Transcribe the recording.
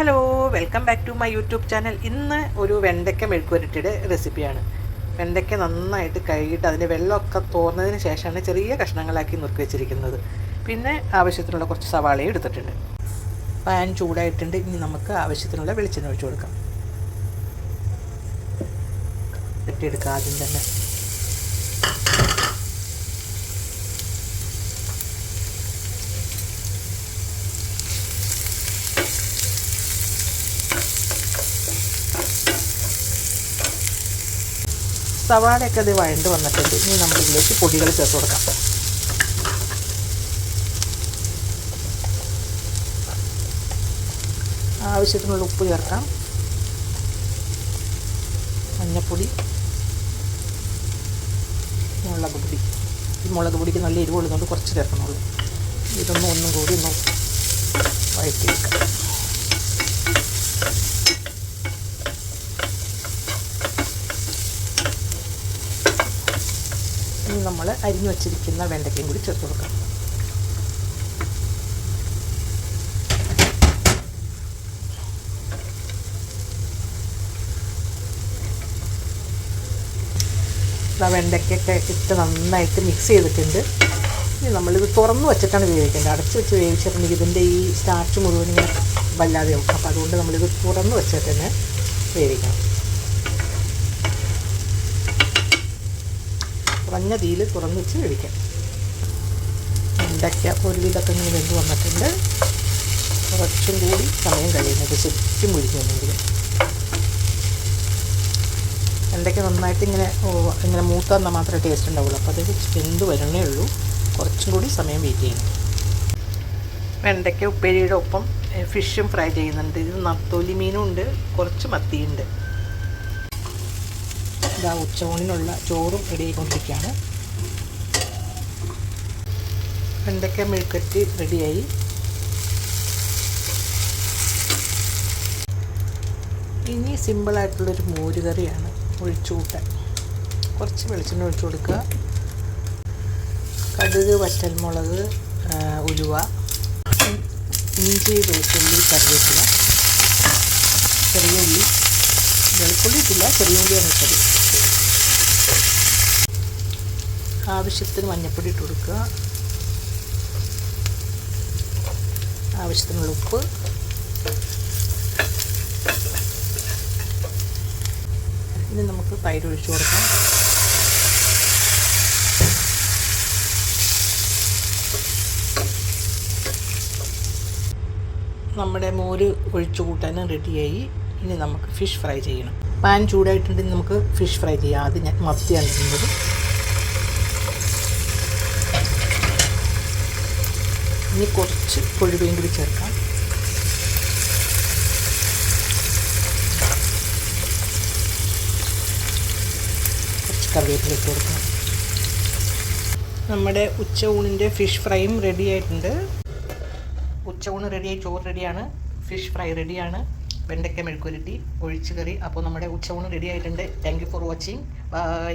Hello welcome back to my YouTube channel ഇന്ന് ഒരു വെണ്ടയ്ക്ക മെഴുക്കുവരട്ടിയുടെ റെസിപ്പിയാണ് വെണ്ടയ്ക്ക നന്നായിട്ട് കഴുകിയിട്ട് അതിന്റെ വെള്ളമൊക്കെ തോർന്നതിന് ശേഷമാണ് ചെറിയ കഷ്ണങ്ങളാക്കി നുറുക്കി വെച്ചിരിക്കുന്നത്. പിന്നെ ആവശ്യത്തിനുള്ള കുറച്ച് സവാളയും എടുത്തിട്ടുണ്ട്. പാൻ ചൂടായിട്ടുണ്ട്. ഇനി നമുക്ക് ആവശ്യത്തിനുള്ള വെളിച്ചെണ്ണ ഒഴിച്ചു കൊടുക്കാം. വെട്ടിയെടുക്കാം ആദ്യം തന്നെ. സവാളയൊക്കെ അത് വഴണ്ട് വന്നിട്ടുണ്ട്. ഇനി നമ്മളിതിലേക്ക് പൊടികൾ ചേർത്ത് കൊടുക്കാം. ആവശ്യത്തിനുള്ള ഉപ്പ് ചേർക്കാം. മഞ്ഞൾപ്പൊടി മുളക് പൊടി. ഈ മുളക് പൊടിക്ക് നല്ല എരിവുള്ളതുകൊണ്ട് കുറച്ച് ചേർക്കണുള്ളൂ. ഇതൊന്നും ഒന്നും കൂടി ഒന്ന് വഴറ്റിയെടുക്കാം. നമ്മൾ അരിഞ്ഞു വച്ചിരിക്കുന്ന വെണ്ടയ്ക്കയും കൂടി ചേർത്ത് കൊടുക്കാം. വെണ്ടയ്ക്കൊക്കെ ഇട്ട് നന്നായിട്ട് മിക്സ് ചെയ്തിട്ടുണ്ട്. ഇനി നമ്മളിത് തുറന്ന് വെച്ചിട്ടാണ് വേവിക്കേണ്ടത്. അടച്ച് വെച്ച് വേവിച്ചിട്ടുണ്ടെങ്കിൽ ഇതിന്റെ ഈ സ്റ്റാർച്ച് മുഴുവൻ ഇങ്ങനെ വല്ലാതെയാവും അപ്പോൾ അതുകൊണ്ട് നമ്മളിത് തുറന്ന് വെച്ചിട്ട് തന്നെ വേവിക്കണം. കുറഞ്ഞ തീയിൽ തുറന്ന് വെച്ച് വേവിക്കാം. ഒരു ഒരുവിധമൊക്കെ ഇങ്ങനെ വെന്ത് വന്നിട്ടുണ്ട്. കുറച്ചും കൂടി സമയം കഴിയുന്നത് ശരിക്കും മുരിഞ്ഞെങ്കിൽ എന്തൊക്കെ നന്നായിട്ട് ഇങ്ങനെ ഇങ്ങനെ മൂത്ത വന്നാൽ മാത്രമേ ടേസ്റ്റ് ഉണ്ടാവുള്ളൂ. അപ്പോൾ അത് വെന്ത് വരണേ ഉള്ളൂ. കുറച്ചും കൂടി സമയം വെയിറ്റ് ചെയ്യണം. വെണ്ടയ്ക്ക ഉപ്പേരിയുടെ ഒപ്പം ഫിഷും ഫ്രൈ ചെയ്യുന്നുണ്ട്. ഇത് നത്തോലി മീനും ഉണ്ട്. കുറച്ച് മത്തിയുണ്ട്. ഇതാ ഉച്ചയൂണിനുള്ള ചോറും റെഡി ആയിക്കൊണ്ടിരിക്കുകയാണ് വെണ്ടയ്ക്ക മെഴുക്കറ്റ് റെഡിയായി. ഇനി സിമ്പിളായിട്ടുള്ളൊരു മോരുകറിയാണ് ഒഴിച്ചു കൂട്ടാൻ. കുറച്ച് വെളിച്ചെണ്ണ ഒഴിച്ചു കൊടുക്കുക. കടുക് വറ്റൽമുളക് ഉലുവ ഇഞ്ചി വെളുത്തുള്ളി കറിവേപ്പില ചെറിയ ഉള്ളി. വെളുത്തുള്ളി ഇട്ടില്ല ചെറിയ ഉള്ളിയാണ് ഇട്ടത്. ആവശ്യത്തിന് മഞ്ഞൾപ്പൊടി ഇട്ട് കൊടുക്കുക. ആവശ്യത്തിനുള്ള ഉപ്പ്. ഇനി നമുക്ക് തൈര് ഒഴിച്ച് കൊടുക്കാം. നമ്മുടെ മോര് ഒഴിച്ചു കൂട്ടാനും റെഡിയായി. ഇനി നമുക്ക് ഫിഷ് ഫ്രൈ ചെയ്യണം. പാൻ ചൂടായിട്ടുണ്ടെങ്കിൽ നമുക്ക് ഫിഷ് ഫ്രൈ ചെയ്യാം. അത് ഞാൻ മത്തിയാണ് ചെയ്യുന്നത് ഇനി കുറച്ച് കൊഴുവയും കൂടി ചേർക്കാം. കുറച്ച് കറിവേപ്പില ഇട്ട് കൊടുക്കാം. നമ്മുടെ ഉച്ച ഊണിന്റെ ഫിഷ് ഫ്രൈയും റെഡി ആയിട്ടുണ്ട്. ഉച്ച ഊണ് റെഡിയായി ചോറ് റെഡിയാണ് ഫിഷ് ഫ്രൈ റെഡിയാണ് വെണ്ടയ്ക്ക മെഴുക്കുരുട്ടി ഒഴിച്ചു കറി. അപ്പോൾ നമ്മുടെ ഉച്ച ഊണ് റെഡി ആയിട്ടുണ്ട്. Thank you for watching bye